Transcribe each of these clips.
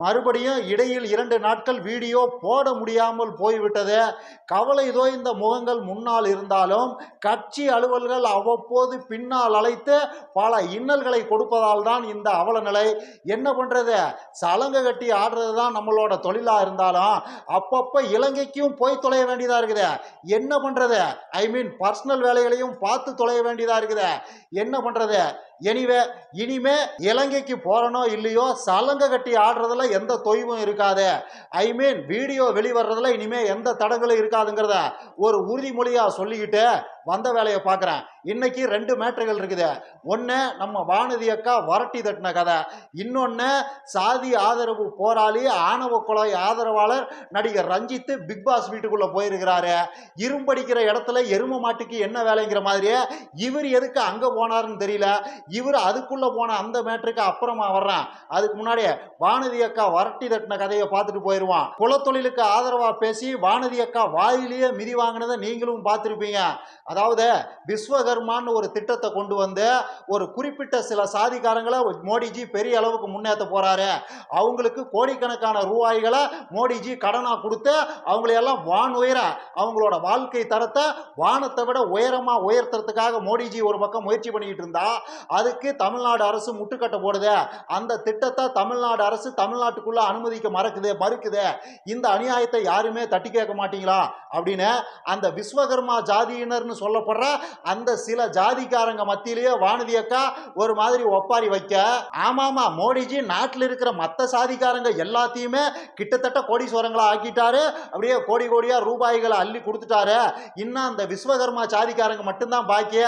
மறுபடியும் இடையில் இரண்டு நாட்கள் வீடியோ போட முடியாமல் போய்விட்டது. கவலை தோய்ந்த முகங்கள் முன்னால் இருந்தாலும் கட்சி அலுவல்கள் அவ்வப்போது பின்னால் அழைத்து பல இன்னல்களை கொடுப்பதால் தான் இந்த அவல நிலை என்ன பண்ணுறது சலங்கை கட்டி ஆடுறது தான் நம்மளோட தொழிலாக இருந்தாலும் அப்பப்போ இலங்கைக்கும் போய் தொலைய வேண்டியதாக இருக்குது. என்ன பண்ணுறது ஐ மீன் பர்சனல் வேலைகளையும் பார்த்து தொலைய வேண்டியதாக இருக்குது. என்ன பண்ணுறது எனிவே இனிமே இலங்கைக்கு போறனோ இல்லையோ சலங்க கட்டி ஆடுறதுல எந்த தொய்வும் இருக்காது. ஐ மீன் வீடியோ வெளிவர்றதுல இனிமே எந்த தடங்களும் இருக்காதுங்கிறத ஒரு உறுதிமொழியா சொல்லிக்கிட்டு வந்த வேலையை பார்க்குறேன். இன்னைக்கு ரெண்டு மேட்டர்கள் இருக்குது. ஒன்று நம்ம வானதி அக்கா வரட்டி தட்டின கதை. இன்னொன்று சாதி ஆதரவு போராளி ஆணவ கொலை ஆதரவாளர் நடிகர் ரஞ்சித் பிக் பாஸ் வீட்டுக்குள்ளே போயிருக்கிறாரு. இரும்படிக்கிற இடத்துல எரும மாட்டுக்கு என்ன வேலைங்கிற மாதிரியே இவர் எதுக்கு அங்கே போனாருன்னு தெரியல. இவர் அதுக்குள்ளே போன அந்த மேட்ருக்கு அப்புறமா வர்றான். அதுக்கு முன்னாடியே வானதி அக்கா வரட்டி தட்டின கதையை பார்த்துட்டு போயிடுவான் குலத்தொழிலுக்கு ஆதரவாக பேசி வானதி அக்கா வாயிலேயே மிதி வாங்கினதை நீங்களும் பார்த்துருப்பீங்க. அதாவது விஸ்வகர்மான்னு ஒரு திட்டத்தை கொண்டு வந்து ஒரு குறிப்பிட்ட சில சாதிக்காரங்களை மோடிஜி பெரிய அளவுக்கு முன்னேற்ற போகிறாரு அவங்களுக்கு கோடிக்கணக்கான ரூபாய்களை மோடிஜி கடனாக கொடுத்து அவங்களையெல்லாம் வான் உயர அவங்களோட வாழ்க்கை தரத்தை வானத்தை விட உயரமாக உயர்த்துறதுக்காக மோடிஜி ஒரு பக்கம் முயற்சி பண்ணிக்கிட்டு இருந்தா அதுக்கு தமிழ்நாடு அரசு முட்டுக்கட்டை போடுது. அந்த திட்டத்தை தமிழ்நாடு அரசு தமிழ்நாட்டுக்குள்ள அனுமதிக்க மறக்குது மறுக்குது. இந்த அநியாயத்தை யாருமே தட்டி கேட்க மாட்டீங்களா? அப்படின்னு அந்த விஸ்வகர்மா ஜாதியினர்னு சொல்லப்படுற அந்த சில ஜாதிக்காரங்க மத்தியிலேயே வானதி அக்கா ஒரு மாதிரி ஒப்பாரி வைக்க ஆமாமா மோடிஜி நாட்டில் இருக்கிற மற்ற சாதிக்காரங்க எல்லாத்தையுமே கிட்டத்தட்ட கோடீஸ்வரங்களா ஆக்கிட்டாரு. அப்படியே கோடி கோடியா ரூபாய்களை அள்ளி கொடுத்துட்டாரு. இன்னும் அந்த விஸ்வகர்மா சாதிக்காரங்க மட்டும்தான் பாக்கி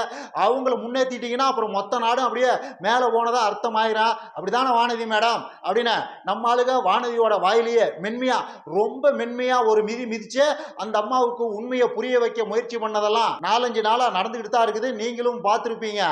அவங்கள முன்னேற்றிட்டீங்கன்னா அப்புறம் மொத்த நாடும் அப்படியே மேலே போனதா அர்த்தமாயிரும் அப்படிதானே வானதி மேடம்? அப்படின்னு நம்ம ஆளுக வானதியோட வாயிலேயே மென்மையா ரொம்ப மென்மையா ஒரு மிதி மிதிச்சு அந்த அம்மாவுக்கு உண்மையை புரிய வைக்க முயற்சி பண்ணதெல்லாம் நாலஞ்சு நாளா நடந்துக்கிட்டு தான் இருக்குது. நீங்களும் பார்த்துருப்பீங்க.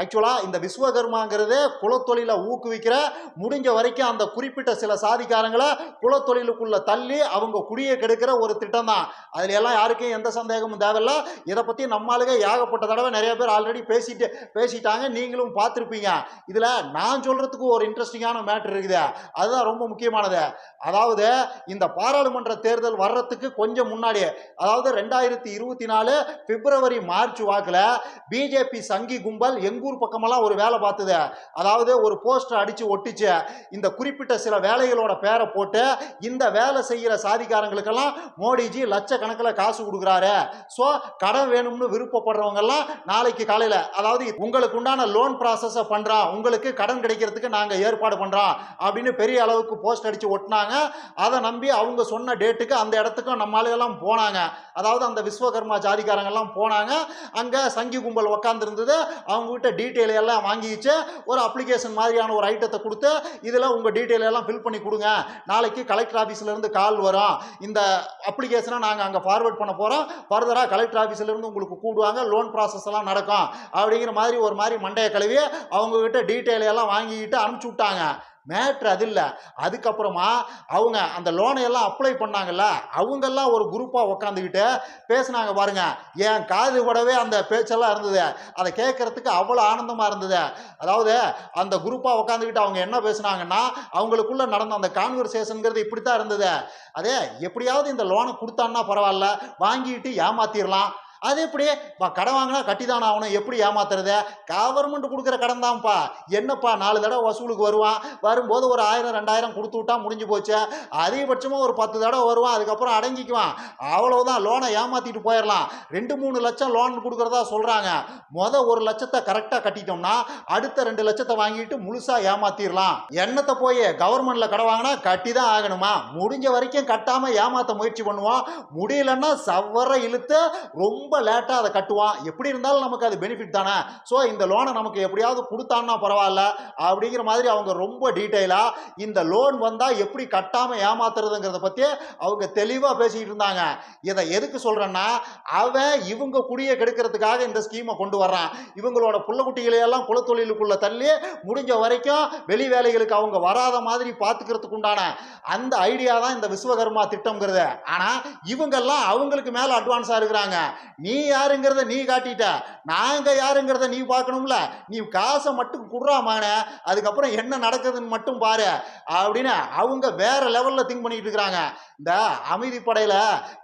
ஆக்சுவலாக இந்த விஸ்வகர்மாங்கிறது குலத்தொழிலை ஊக்குவிக்கிற முடிஞ்ச வரைக்கும் அந்த குறிப்பிட்ட சில சாதிக்காரங்களை குலத்தொழிலுக்குள்ளே தள்ளி அவங்க குடியை கெடுக்கிற ஒரு திட்டம் தான் அதில் எல்லாம் யாருக்கும் எந்த சந்தேகமும் தேவையில்ல. இதை பற்றி நம்மளுக்கு ஏகப்பட்ட தடவை நிறைய பேர் ஆல்ரெடி பேசிட்டு பேசிட்டாங்க. நீங்களும் பார்த்துருப்பீங்க. இதில் நான் சொல்கிறதுக்கு ஒரு இன்ட்ரெஸ்டிங்கான மேட்ரு இருக்குது. அதுதான் ரொம்ப முக்கியமானது. அதாவது இந்த பாராளுமன்ற தேர்தல் வர்றதுக்கு கொஞ்சம் முன்னாடியே அதாவது ரெண்டாயிரத்தி இருபத்தி நாலு பிப்ரவரி மார்ச் வாக்கில் பிஜேபி சங்கி கும்பல் ஊர் பக்கமெல்லாம் ஒரு வேலை பார்த்தது. அதாவது ஒரு போஸ்டர் அடித்து ஒட்டிச்சு. இந்த குறிப்பிட்ட சில வேலைகளோட பேரை போட்டு இந்த வேலை செய்கிற சாதிக்காரங்களுக்கெல்லாம் மோடிஜி லட்சக்கணக்கில் காசு கொடுக்குறாரு. ஸோ கடன் வேணும்னு விருப்பப்படுறவங்கெல்லாம் நாளைக்கு காலையில் அதாவது உங்களுக்கு உண்டான லோன் ப்ராசஸை பண்ணுறோம் உங்களுக்கு கடன் கிடைக்கிறதுக்கு நாங்கள் ஏற்பாடு பண்ணுறோம் அப்படின்னு பெரிய அளவுக்கு போஸ்ட் அடித்து ஒட்டினாங்க. அதை நம்பி அவங்க சொன்ன டேட்டுக்கு அந்த இடத்துக்கும் நம்ம ஆளுகெல்லாம் போனாங்க. அதாவது அந்த விஸ்வகர்மா ஜாதிக்காரங்கெல்லாம் போனாங்க. அங்கே சங்கி கும்பல் உக்காந்துருந்தது. அவங்ககிட்ட டீட்டெயில் எல்லாம் வாங்கிச்சு ஒரு அப்ளிகேஷன் மாதிரியான ஒரு ஐட்டத்தை கொடுத்து இதில் உங்கள் டீட்டெயில் எல்லாம் ஃபில் பண்ணி கொடுங்க. நாளைக்கு கலெக்டர் ஆஃபீஸ்லேருந்து கால் வரும். இந்த அப்ளிகேஷனை நாங்கள் அங்கே ஃபார்வர்ட் பண்ண போகிறோம் ஃபர்தராக கலெக்டர் ஆஃபீஸ்லேருந்து உங்களுக்கு கூடுவாங்க லோன் ப்ராசஸ் எல்லாம் நடக்கும். அப்படிங்கிற மாதிரி ஒரு மாதிரி மண்டையை கழுவி அவங்கக்கிட்ட டீட்டெயில் எல்லாம் வாங்கிக்கிட்டு அனுப்பிச்சி விட்டாங்க. மேட்ரு அது இல்லை. அதுக்கப்புறமா அவங்க அந்த லோனை எல்லாம் அப்ளை பண்ணாங்கல்ல அவங்கெல்லாம் ஒரு குரூப்பாக உக்காந்துக்கிட்டு பேசுனாங்க பாருங்க. என் காது கூடவே அந்த பேச்செல்லாம் இருந்தது. அதை கேட்கறதுக்கு அவ்வளோ ஆனந்தமாக இருந்தது. அதாவது அந்த குரூப்பாக உட்காந்துக்கிட்டு அவங்க என்ன பேசுனாங்கன்னா அவங்களுக்குள்ள நடந்த அந்த கான்வர்சேஷனுங்கிறது இப்படி தான் இருந்தது. அதே எப்படியாவது இந்த லோனை கொடுத்தான்னா பரவாயில்ல வாங்கிட்டு ஏமாத்திடலாம் அது எப்படி? கடன் வாங்கினா கட்டி தான் ஆகணும். எப்படி ஏமாத்துறது? கவர்மெண்ட் கொடுக்குற கடன் தான்ப்பா. என்னப்பா நாலு தடவை வசூலுக்கு வருவான். வரும்போது ஒரு ஆயிரம் ரெண்டாயிரம் கொடுத்து விட்டா முடிஞ்சு போச்சு. அதிகபட்சமாக ஒரு பத்து தடவை வருவான். அதுக்கப்புறம் அடங்கிக்குவான். அவ்வளோதான் லோனை ஏமாத்திட்டு போயிடலாம். ரெண்டு மூணு லட்சம் லோன் கொடுக்குறதா சொல்கிறாங்க மொதல் ஒரு லட்சத்தை கரெக்டாக கட்டிட்டோம்னா அடுத்த ரெண்டு லட்சத்தை வாங்கிட்டு முழுசாக ஏமாத்திடலாம். எண்ணத்தை போய். கவர்மெண்ட்டில் கடை வாங்கினா கட்டி தான் ஆகணுமா? முடிஞ்ச வரைக்கும் கட்டாமல் ஏமாற்ற முயற்சி பண்ணுவோம். முடியலன்னா சவர இழுத்து ரொம்ப லேட்டாக அதை கட்டுவான். எப்படி இருந்தாலும் நமக்கு அது பெனிஃபிட் தானே? ஸோ இந்த லோனை நமக்கு எப்படியாவது கொடுத்தான்னா பரவாயில்ல. அப்படிங்கிற மாதிரி அவங்க ரொம்ப டீட்டெயிலாக இந்த லோன் வந்தால் எப்படி கட்டாமல் ஏமாத்துறதுங்கிறத பற்றி அவங்க தெளிவாக பேசிக்கிட்டு இருந்தாங்க. இதை எதுக்கு சொல்கிறேன்னா அவன் இவங்க குடியை கெடுக்கிறதுக்காக இந்த ஸ்கீமை கொண்டு வர்றான். இவங்களோட புள்ள குட்டிகளையெல்லாம் தள்ளி முடிஞ்ச வரைக்கும் வெளி வேலைகளுக்கு அவங்க வராத மாதிரி பார்த்துக்கிறதுக்கு உண்டான அந்த ஐடியா தான் இந்த விஸ்வகர்மா திட்டம்ங்கிறது. ஆனால் இவங்கெல்லாம் அவங்களுக்கு மேலே அட்வான்ஸாக இருக்கிறாங்க. நீ யாருங்கிறத நீ காட்டிட்ட. நாங்க யாருங்கிறத நீ பார்க்கணும்ல. நீ காசை மட்டும் குடுறாமான அதுக்கப்புறம் என்ன நடக்குதுன்னு மட்டும் பாரு. அப்படின்னு அவங்க வேற லெவல்ல திங்க் பண்ணிட்டு இருக்கிறாங்க இந்த அமைதி படையில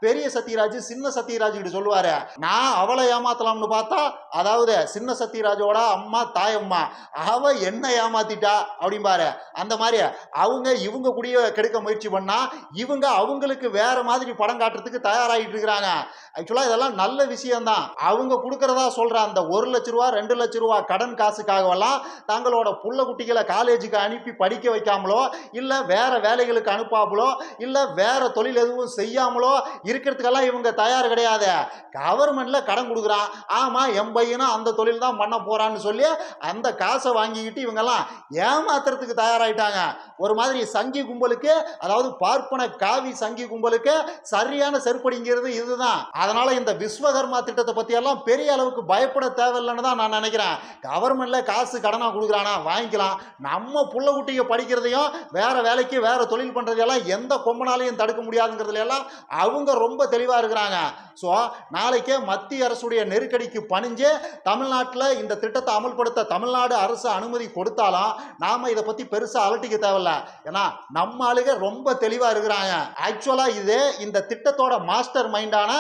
பெரிய சத்யராஜ் சின்ன சத்யராஜ் கிட்ட சொல்லுவாரு. நான் அவளை ஏமாத்தலாம்னு பார்த்தா அதாவது சின்ன சத்யராஜோட அம்மா தாயம்மா அவ என்ன ஏமாத்திட்டா அப்படிம்பாரு அந்த மாதிரி அவங்க இவங்க கூடிய கெடுக்க முயற்சி பண்ணா இவங்க அவங்களுக்கு வேற மாதிரி படம் காட்டுறதுக்கு தயாராகிட்டு இருக்கிறாங்க. ஆக்சுவலா இதெல்லாம் நல்ல விஷயம்தான். அவங்க கொடுக்கறதா சொல்ற அந்த ஒரு லட்ச ரூபா ரெண்டு லட்ச ரூபா கடன் காசுக்காகவெல்லாம் தங்களோட புள்ள குட்டிகளை காலேஜுக்கு அனுப்பி படிக்க வைக்காமலோ இல்ல வேற வேலைகளுக்கு அனுப்பாமலோ இல்ல வேற தொழில் எதுவும் செய்யாமலோ இருக்கிறதுக்கெல்லாம் இவங்க தயார் கிடையாது. கவர்மெண்ட்ல கடன் கொடுக்குறான். ஆமா என் பையனும் அந்த தொழில் தான் பண்ண போறான்னு சொல்லி அந்த காசை வாங்கிக்கிட்டு இவங்கெல்லாம் ஏமாத்துறதுக்கு தயாராயிட்டாங்க. ஒரு மாதிரி சங்கி கும்பலுக்கு அதாவது பார்ப்பன காவி சங்கி கும்பலுக்கு சரியான செருப்படிங்கிறது இதுதான். அதனால இந்த விஸ்வ விஸ்வகர்மா திட்டத்தை பற்றி எல்லாம் பெரிய அளவுக்கு பயப்பட தேவையில்லைன்னு தான் நான் நினைக்கிறேன். கவர்மெண்ட்ல காசு கடனாக கொடுக்குறானா? வாங்கிக்கலாம். நம்ம புள்ள குட்டிங்க படிக்கிறதையும் வேற வேலைக்கு வேற தொழில் பண்ணுறதையெல்லாம் எந்த கொம்பனாலையும் தடுக்க முடியாதுங்கிறதுல எல்லாம் அவங்க ரொம்ப தெளிவா இருக்கிறாங்க. ஸோ நாளைக்கே மத்திய அரசுடைய நெருக்கடிக்கு பணிஞ்சு தமிழ்நாட்டில் இந்த திட்டத்தை அமல்படுத்த தமிழ்நாடு அரசு அனுமதி கொடுத்தாலும் நாம இதை பத்தி பெருசா அலட்டிக்க தேவையில்ல. ஏன்னா நம்ம ஆளுக ரொம்ப தெளிவா இருக்கிறாங்க. ஆக்சுவலா இது இந்த திட்டத்தோட மாஸ்டர் மைண்டான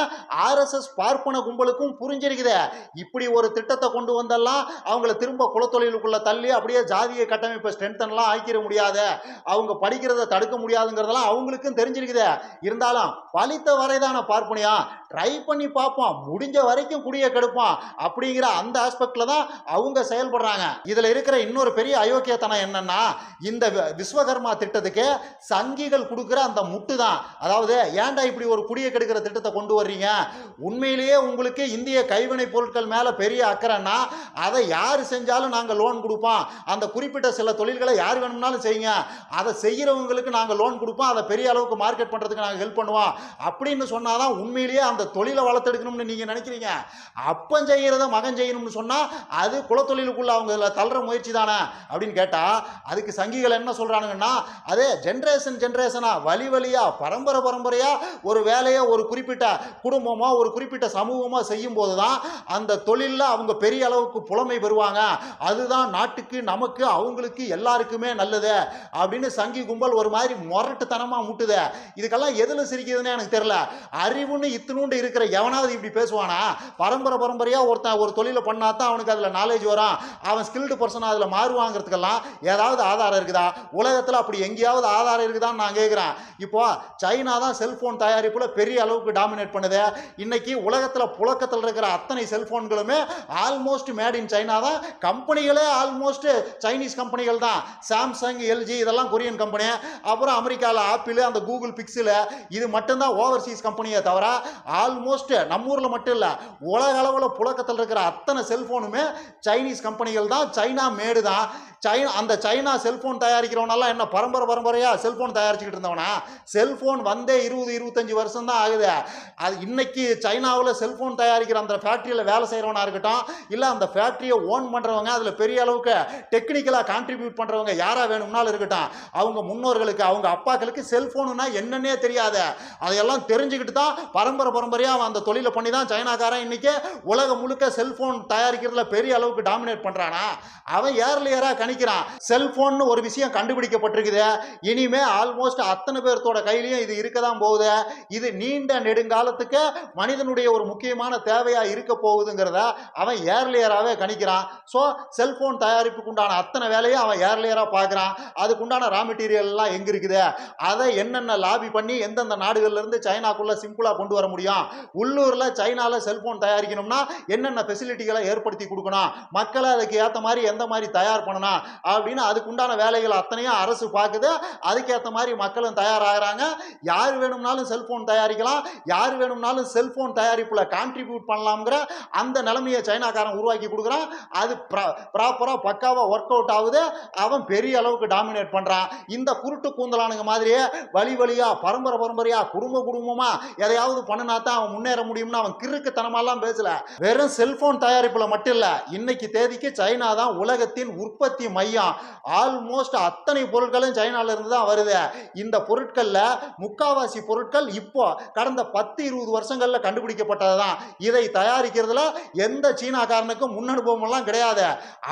ஆர்எஸ்எஸ் பார்ப்பன கும்பலுக்கும் புரிஞ்சிருக்குது. இப்படி ஒரு திட்டத்தை கொண்டு வந்தெல்லாம் அவங்கள திரும்ப குலத்தொழிலுக்குள்ளே தள்ளி அப்படியே ஜாதிய கட்டமைப்பை ஸ்ட்ரென்தன்லாம் ஆக்கிட முடியாது. அவங்க படிக்கிறத தடுக்க முடியாதுங்கிறதெல்லாம் அவங்களுக்கும் தெரிஞ்சிருக்குது. இருந்தாலும் பலித்த வரைதான பார்ப்பனியா? ட்ரை பண்ணி பார்ப்போம். முடிஞ்ச வரைக்கும் குடியை கெடுப்போம். அப்படிங்கிற அந்த ஆஸ்பெக்ட்ல தான் அவங்க செயல்படுறாங்க. இதுல இருக்கிற இன்னொரு பெரிய அயோக்கியத்தனம் என்னன்னா இந்த விஸ்வகர்மா திட்டத்துக்கு சங்கிகள் கொடுக்குற அந்த முட்டு தான். அதாவது ஏன்டா இப்படி ஒரு குடியை கெடுக்கிற திட்டத்தை கொண்டு வர்றீங்க? உண்மையிலேயே உங்களுக்கு இந்திய கைவினை பொருட்கள் மேல பெரிய அக்கறைன்னா அதை யார் செஞ்சாலும் நாங்கள் லோன் கொடுப்போம். அந்த குறிப்பிட்ட சில தொழில்களை யார் வேணும்னாலும் செய்யுங்க. அதை செய்கிறவங்களுக்கு நாங்கள் லோன் கொடுப்போம். அதை பெரிய அளவுக்கு மார்க்கெட் பண்ணுறதுக்கு நாங்கள் ஹெல்ப் பண்ணுவோம். அப்படின்னு சொன்னாதான் உண்மையிலேயே அந்த தொழிலை வளர்த்தெடுக்கணும்னு நீங்கள் நினைக்கிறீங்க? அப்பன் செய்கிறத மகன் செய்யணும்னு சொன்னால் அது குலத்தொழிலுக்குள்ள அவங்க இதில் தள்ளுற முயற்சி தானே அப்படின்னு கேட்டால் அதுக்கு சங்கிகள் என்ன சொல்கிறானுங்கன்னா அதே ஜென்ரேஷன் ஜென்ரேஷனாக வழி வழியாக பரம்பரை பரம்பரையாக ஒரு வேலையை ஒரு குறிப்பிட்ட குடும்பமோ ஒரு குறிப்பிட்ட சமூகமாக செய்யும் போது தான் அந்த தொழிலில் அவங்க பெரிய அளவுக்கு புலமை பெறுவாங்க. அதுதான் நாட்டுக்கு நமக்கு அவங்களுக்கு எல்லாருக்குமே நல்லது அப்படின்னு சங்கி கும்பல் ஒரு மாதிரி முரட்டுத்தனமாக முட்டுது. இதுக்கெல்லாம் எதில் சிரிக்குதுன்னு எனக்கு தெரியல. அறிவுன்னு கொண்டு இருக்கிற எவனாவது இப்படி பேசுவானா? பரம்பரை பரம்பரையாக ஒருத்தன் ஒரு தொழிலை பண்ணா தான் அவனுக்கு அதில் நாலேஜ் வரும். அவன் ஸ்கில்டு பர்சனாக அதில் மாறுவாங்கிறதுக்கெல்லாம் ஏதாவது ஆதாரம் இருக்குதா? உலகத்தில் அப்படி எங்கேயாவது ஆதாரம் இருக்குதான்னு நான் கேட்குறேன் இப்போ சைனா தான் செல்ஃபோன் தயாரிப்பில் பெரிய அளவுக்கு டாமினேட் பண்ணுது. இன்னைக்கு உலகத்தில் புழக்கத்தில் இருக்கிற அத்தனை செல்ஃபோன்களுமே ஆல்மோஸ்ட் மேட் இன் சைனா தான். கம்பெனிகளே ஆல்மோஸ்ட் சைனீஸ் கம்பெனிகள் தான். சாம்சங் எல்ஜி இதெல்லாம் கொரியன் கம்பெனி. அப்புறம் அமெரிக்காவில் ஆப்பிள் அந்த கூகுள் பிக்ஸில் இது மட்டும்தான் ஓவர்சீஸ் கம்பெனியை தவிர ஆல்மோஸ்ட் நம்ம ஊரில் மட்டும் இல்லை உலக அளவில் புழக்கத்தில் இருக்கிற அத்தனை செல்ஃபோனுமே சைனீஸ் கம்பெனிகள் தான் சைனா மேடு தான். சைனா அந்த சைனா செல்ஃபோன் தயாரிக்கிறவனெல்லாம் என்ன பரம்பரை பரம்பரையாக செல்ஃபோன் தயாரிச்சுக்கிட்டு இருந்தவனா? செல்ஃபோன் வந்தே இருபது இருபத்தஞ்சி வருஷம் தான் ஆகுது. அது இன்னைக்கு சைனாவில் செல்ஃபோன் தயாரிக்கிற அந்த ஃபேக்ட்ரியில் வேலை செய்கிறவனா இருக்கட்டும் இல்லை அந்த ஃபேக்ட்ரியை ஓன் பண்ணுறவங்க அதில் பெரிய அளவுக்கு டெக்னிக்கலாக கான்ட்ரிபியூட் பண்ணுறவங்க யாராக வேணும்னாலும் இருக்கட்டும் அவங்க முன்னோர்களுக்கு அவங்க அப்பாக்களுக்கு செல்ஃபோனுனா என்னன்னே தெரியாது. அதையெல்லாம் தெரிஞ்சுக்கிட்டு தான் பரம்பரை பரம்பரையாக அவன் அந்த தொழிலை பண்ணி தான் சைனாக்காரன் இன்னைக்கு உலகம் முழுக்க செல்ஃபோன் தயாரிக்கிறதுல பெரிய அளவுக்கு டாமினேட் பண்ணுறானா அவன் ஏர்லியராக நினைக்கிறான் செல்போன் ஒரு விஷயம் கண்டுபிடிக்கப்பட்டிருக்குது. இனிமே ஆல்மோஸ்ட் அத்தனை பேர்த்தோட கையிலையும் இது இருக்க தான் போகுது. இது நீண்ட நெடுங்காலத்துக்கு மனிதனுடைய ஒரு முக்கியமான தேவையாக இருக்க போகுதுங்கிறத அவன் ஏர்லியராகவே கணிக்கிறான். ஸோ செல்ஃபோன் தயாரிப்புக்கு உண்டான அத்தனை வேலையும் அவன் ஏர்லியராக பார்க்குறான் அதுக்குண்டான ரா மெட்டீரியல்லாம் எங்கே இருக்குது? அதை என்னென்ன லாபி பண்ணி எந்தெந்த நாடுகள்ல இருந்து சைனாக்குள்ளே சிம்பிளாக கொண்டு வர முடியும்? உள்ளூரில் சைனாவில் செல்ஃபோன் தயாரிக்கணும்னா என்னென்ன ஃபெசிலிட்டிகளை ஏற்படுத்தி கொடுக்கணும்? மக்களை அதுக்கு ஏற்ற மாதிரி எந்த மாதிரி தயார் பண்ணணும்? அப்படின்னு அதுக்குண்டான வேலைகள் அத்தனையும் அரசு பார்க்குது. அதுக்கேற்ற மாதிரி மக்களும் தயாராகிறாங்க. யார் வேணும்னாலும் செல்ஃபோன் தயாரிக்கலாம். யார் வேணும்னாலும் செல்ஃபோன் தயாரிப்பில் கான்ட்ரிபியூட் பண்ணலாம்ங்கிற அந்த நிலைமையை சைனாக்காரன் உருவாக்கி கொடுக்குறான். அது ப்ராப்பராக பக்காவாக ஒர்க் அவுட் ஆகுது. அவன் பெரிய அளவுக்கு டாமினேட் பண்ணுறான் இந்த குருட்டு கூந்தலானுங்க மாதிரியே வழி வழியாக பரம்பரை பரம்பரையாக குடும்ப குடும்பமாக எதையாவது பண்ணினா தான் அவன் முன்னேற முடியும்னு அவன் கிறுக்குத்தனமாலாம் பேசல. வெறும் செல்போன் தயாரிப்புல மட்டும் இல்ல இன்னைக்கு தேதிக்கு சைனா தான் உலகத்தின் உற்பத்தி மையம் ஆல்மோஸ்ட் அத்தனை பொருட்களும் சைனால இருந்து தான் வருது. இந்த பொருட்கள்ல முக்காவாசி பொருட்கள் இப்போ கடந்த பத்து இருபது வருஷங்கள்ல கண்டுபிடிக்கப்பட்டது தான் இதை தயாரிக்கிறதுல எந்த சீனாக்காரனுக்கும் முன்னனுபவம் எல்லாம் கிடையாது.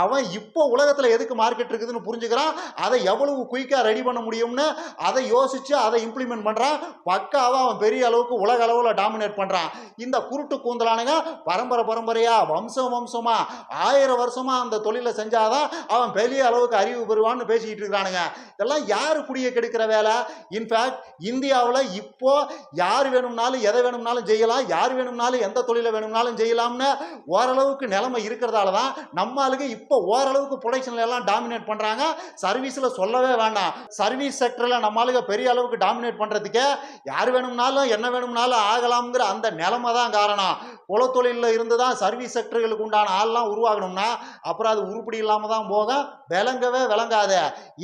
அவன் இப்போ உலகத்துல எதுக்கு மார்க்கெட் இருக்குதுன்னு புரிஞ்சுக்கிறான். அதை எவ்வளவு குயிக்கா ரெடி பண்ண முடியும்னு அதை யோசிச்சு அதை இம்ப்ளிமெண்ட் பண்றான். பக்காவா அவன் பெரிய அளவுக்கு உலக அளவுல டாமினேட் பண்றான். இந்த குருட்டு கூந்தலானுங்க பரம்பரை பரம்பரையா வம்சம் வம்சமா ஆயிரம் வருஷமா அந்த தொழிலை செஞ்சாதான் அவன் பெரிய அளவுக்கு அறிவு பெறுவான்னு பேசிக்கிட்டு இருக்கிறானுங்க. இதெல்லாம் யார் குடியை கெடுக்கிற வேலை? இன்ஃபேக்ட் இந்தியாவில் இப்போ யார் வேணும்னாலும் எதை வேணும்னாலும் செய்யலாம் யார் வேணும்னாலும் எந்த தொழிலை வேணும்னாலும் செய்யலாம்னு ஓரளவுக்கு நிலைமை இருக்கிறதால தான் நம்மளுக்கு இப்போ ஓரளவுக்கு ப்ரொடக்ஷன்ல எல்லாம் டாமினேட் பண்ணுறாங்க சர்வீஸில் சொல்லவே வேண்டாம். சர்வீஸ் செக்டரில் நம்ம ஆளுங்க பெரிய அளவுக்கு டாமினேட் பண்ணுறதுக்கே யார் வேணும்னாலும் என்ன வேணும்னாலும் ஆகலாம்ங்கிற அந்த நிலைமை தான் காரணம். குலத்தொழிலில் இருந்து தான் சர்வீஸ் செக்டர்களுக்கு உண்டான ஆள்லாம் உருவாகணும்னா அப்புறம் அது உருப்படி இல்லாமல் தான் போக விளங்கவே விளங்காத.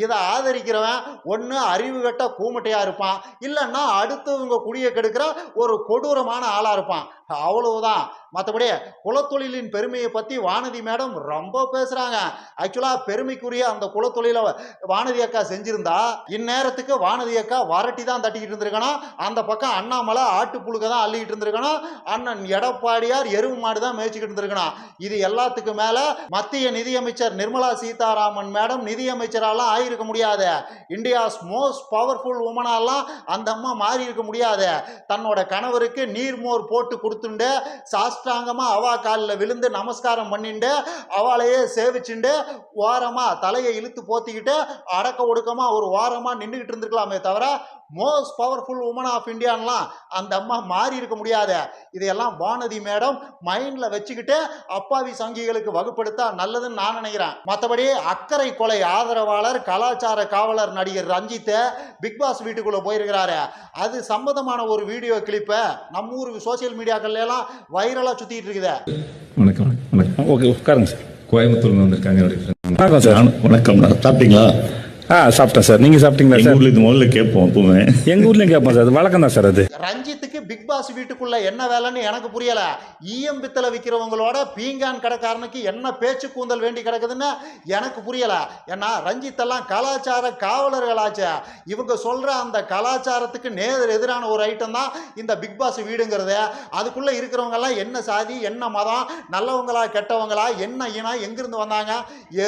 இதை ஆதரிக்கிறவன் ஒன்று அறிவு கட்ட கூமட்டையாக இருப்பான். இல்லைன்னா அடுத்தவங்க குடியை கெடுக்கிற ஒரு கொடூரமான ஆளாக இருப்பான். அவ்வளவுதான். மற்றபடி குலத்தொழிலின் பெருமையை பற்றி வானதி மேடம் ரொம்ப பேசுகிறாங்க ஆக்சுவலாக பெருமைக்குரிய அந்த குலத்தொழிலை வானதி அக்கா செஞ்சுருந்தா இந்நேரத்துக்கு வானதி அக்கா வரட்டி தான் தட்டிக்கிட்டு இருந்திருக்கணும். அந்த பக்கம் அண்ணாமலை ஆட்டு புழுக்க தான் அள்ளிக்கிட்டு இருந்திருக்கணும். அண்ணன் எடப்பாடியார் எருவு மாடு தான் மேய்ச்சிக்கிட்டு இருந்திருக்கணும். இது எல்லாத்துக்கும் மேலே மத்திய நிதியமைச்சர் நிர்மலா சீதாராமன் மேடம் நிதியமைச்சராலாம் ஆகியிருக்க முடியாது. இந்தியாஸ் மோஸ்ட் பவர்ஃபுல் உமனாலாம் அந்த அம்மா மாறி இருக்க முடியாது. தன்னோட கணவருக்கு நீர்மோர் போட்டு கொடுத்துண்டு சாஷ்டாங்கமாக அவா காலில் விழுந்து நமஸ்காரம் பண்ணிண்டு அவளையே சேவிச்சுண்டு ஓரமாக தலையை இழுத்து போத்திக்கிட்டு அடக்க ஒடுக்கமாக ஒரு ஓரமாக நின்றுக்கிட்டு இருந்திருக்கலாமே தவிர மோஸ்ட் பவர்ஃபுல் உமன் ஆஃப் இந்தியான்லாம் அந்த அம்மா மாறி இருக்க முடியாது. இதையெல்லாம் வானதி மேடம் மைண்டில் வச்சுக்கிட்டு அப்பாவி சங்கிகளுக்கு வகுப்படுத்தா நல்லதுன்னு நான் நினைக்கிறேன். மற்றபடி அக்கறை கொலை ஆதரவாளர் கலாச்சார காவலர் நடிகர் ரஞ்சித்தை பிக் பாஸ் வீட்டுக்குள்ளே போயிருக்கிறாரு. அது சம்பந்தமான ஒரு வீடியோ கிளிப்பை நம்ம ஊர் சோசியல் மீடியாக்கள்ல எல்லாம் வைரலாக சுற்றிட்டு இருக்குது. வணக்கம். வணக்கம். ஓகே உட்காருங்க சார். கோயம்புத்தூர்ல வந்திருக்காங்க. வணக்கம் சார். வணக்கம். நான் சாப்பிட்டீங்களா? ஆ சாப்பிட்டேன் சார். நீங்கள் சாப்பிட்டீங்களா எங்க சார்? ஊர்ல இது முதல்ல கேட்போம் எப்பவுமே. எங்கள் ஊர்லேயும் கேட்போம் சார். அது வழக்கம் தான் சார் அது. ரஞ்சித்துக்கு பிக் பாஸ் வீட்டுக்குள்ள என்ன வேலைன்னு எனக்கு புரியல. ஈயம் பித்தளை விற்கிறவங்களோட பீங்கான் கடைக்காரனுக்கு என்ன பேச்சு கூந்தல் வேண்டி கிடக்குதுன்னு எனக்கு புரியல. ஏன்னா ரஞ்சித் எல்லாம் கலாச்சார காவலர்களாச்சே. இவங்க சொல்ற அந்த கலாச்சாரத்துக்கு நேர் எதிரான ஒரு ஐட்டம் தான் இந்த பிக் பாஸ் வீடுங்கிறது. அதுக்குள்ள இருக்கிறவங்க எல்லாம் என்ன சாதி என்ன மதம் நல்லவங்களா கெட்டவங்களா என்ன இனம் எங்கிருந்து வந்தாங்க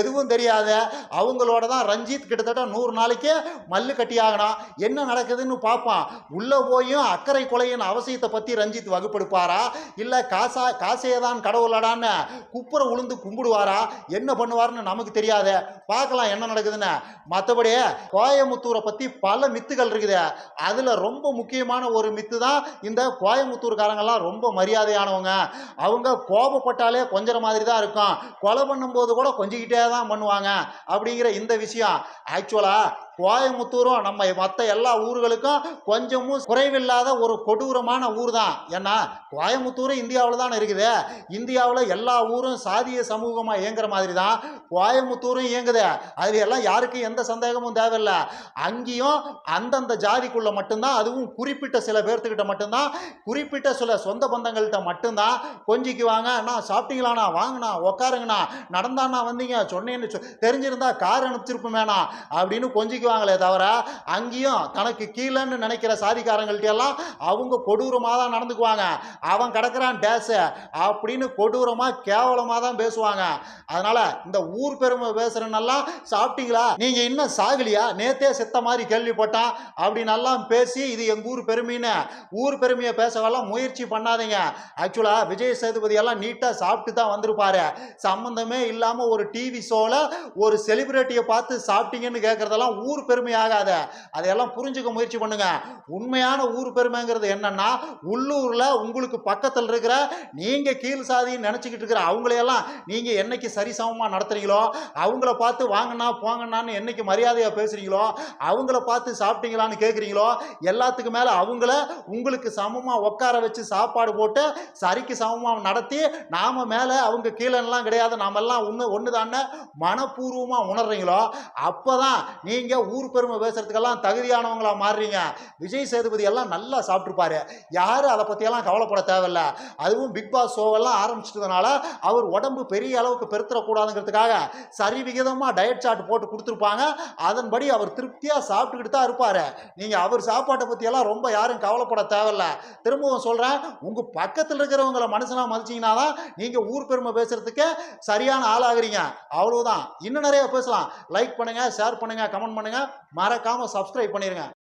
எதுவும் தெரியாது. அவங்களோட தான் ரஞ்சித் கிட்டத்தட்ட நூறு நாளைக்கு மல்லு கட்டியாகனா என்ன நடக்குதுன்னு பார்ப்பான். உள்ளே போயும் அக்கறை கொலையின் அவசியத்தை பற்றி ரஞ்சித் வகுப்படுப்பாரா? இல்லை காசா காசையே தான் கடவுளடான்னு குப்புற உளுந்து கும்பிடுவாரா? என்ன பண்ணுவார்னு நமக்கு தெரியாது. பார்க்கலாம் என்ன நடக்குதுன்னு. மற்றபடி கோயமுத்தூரை பற்றி பல மித்துகள் இருக்குது. அதில் ரொம்ப முக்கியமான ஒரு மித்து தான் இந்த கோயமுத்தூர்காரங்கெல்லாம் ரொம்ப மரியாதையானவங்க. அவங்க கோபப்பட்டாலே கொஞ்சம் மாதிரி தான் இருக்கும். கொலை பண்ணும்போது கூட கொஞ்சிக்கிட்டே தான் பண்ணுவாங்க. அப்படிங்கிற இந்த விஷயம். ஆக்சுவலாக கோயமுத்தூரும் நம்ம மற்ற எல்லா ஊர்களுக்கும் கொஞ்சமும் குறைவில்லாத ஒரு கொடூரமான ஊர் தான் ஏன்னா கோயமுத்தூரும் இந்தியாவில் தானே இருக்குது. இந்தியாவில் எல்லா ஊரும் சாதிய சமூகமாக இயங்குற மாதிரி தான் கோயமுத்தூரும் இயங்குது. அதில் எல்லாம் யாருக்கும் எந்த சந்தேகமும் தேவையில்லை. அங்கேயும் அந்தந்த ஜாதிக்குள்ளே மட்டும்தான் அதுவும் குறிப்பிட்ட சில பேர்த்துக்கிட்ட மட்டும்தான் குறிப்பிட்ட சில சொந்த பந்தங்கள்கிட்ட மட்டும்தான் கொஞ்சிக்கு வாங்க அண்ணா சாப்பிட்டீங்களாண்ணா? வாங்கண்ணா உக்காருங்கண்ணா. நடந்தாண்ணா வந்தீங்க? சொன்னேன்னு சொ- தெரிஞ்சிருந்தா கார் அனுப்பிச்சிருப்போமேண்ணா. அப்படின்னு கொஞ்சிக்குவாங்களே தவிர அங்கேயும் தனக்கு கீழேன்னு நினைக்கிற சாதிக்காரங்கள்ட்ட எல்லாம் அவங்க கொடூரமாக தான் நடந்துக்குவாங்க. அவன் கிடக்கிறான் டேஸு அப்படின்னு கொடூரமாக கேவலமாக தான் பேசுவாங்க. அதனால இந்த ஊர் பெருமை பேசுகிறனெல்லாம் சாப்பிட்டீங்களா? நீங்க இன்னும் சாகலியா? நேத்தே செத்த மாதிரி கேள்விப்பட்டான் அப்படின்னு எல்லாம் பேசி இது எங்கள் ஊர் பெருமைன்னு ஊர் பெருமையை பேசவெல்லாம் முயற்சி பண்ணாதீங்க. ஆக்சுவலா விஜய் சேதுபதி எல்லாம் நீட்டாக சாப்பிட்டு தான் வந்திருப்பாரு. சம்மந்தமே இல்லாமல் ஒரு டிவி ஷோவில் ஒரு செலிபிரிட்டியை பார்த்து சாப்பிட்டீங்கன்னு கேட்கறதெல்லாம் ஊர் பெருமை ஆகாத அதையெல்லாம் புரிஞ்சுக்க முயற்சி பண்ணுங்க. உண்மையான ஊர் பெருமைங்கிறது என்னன்னா உள்ளூர்ல உங்களுக்கு பக்கத்தில் இருக்கிற நீங்க கீழ் சாதின்னு நினைச்சுக்கிட்டு இருக்கிற அவங்களையெல்லாம் நீங்க என்னைக்கு சரிசமமா நடத்துறீங்களோ அவங்கள பார்த்து வாங்கண்ணா போங்கண்ணான்னு என்னைக்கு மரியாதையா பேசுறீங்களோ அவங்கள பார்த்து சாப்பிட்டீங்களான்னு கேட்குறீங்களோ எல்லாத்துக்கு மேல அவங்கள உங்களுக்கு சமமா உட்கார வச்சு சாப்பாடு போட்டு சரிக்கு சமமா நடத்தி நாம மேல அவங்க கீழெல்லாம் கிடையாது. நாமெல்லாம் ஒன்று ஒன்று தானே மனப்பூர்வமாக உணர்றீங்களோ அப்பதான் நீங்க ஊர் பெருமை பேசுறதுக்கெல்லாம் தகுதியானவங்களா மாறுறீங்க. விஜய் சேதுபதி எல்லாம் நல்லா சாப்பிட்ருப்பாரு யாரும் அதை பற்றியெல்லாம் கவலைப்பட தேவையில்ல. அதுவும் பிக் பாஸ் ஷோவெல்லாம் ஆரம்பிச்சிட்டதுனால அவர் உடம்பு பெரிய அளவுக்கு பெருத்தரக்கூடாதுங்கிறதுக்காக சரி விகிதமாக டயட் சார்ட் போட்டு கொடுத்துருப்பாங்க. அதன்படி அவர் திருப்தியாக சாப்பிட்டுக்கிட்டு தான் இருப்பார். நீங்கள் அவர் சாப்பாட்டை பற்றியெல்லாம் ரொம்ப யாரும் கவலைப்பட தேவையில்ல. திரும்பவும் சொல்கிறேன் உங்கள் பக்கத்தில் இருக்கிறவங்கள மனுஷனாக மதிச்சிங்கன்னா தான் நீங்கள் ஊர் பெருமை பேசுகிறதுக்கு சரியான ஆளாகிறீங்க. அவ்வளவுதான். இன்னும் நிறைய பேசலாம். லைக் பண்ணுங்கள் ஷேர் பண்ணுங்கள் கமெண்ட் பண்ணுங்கள் மறக்காமல் சப்ஸ்கிரைப் பண்ணிடுங்க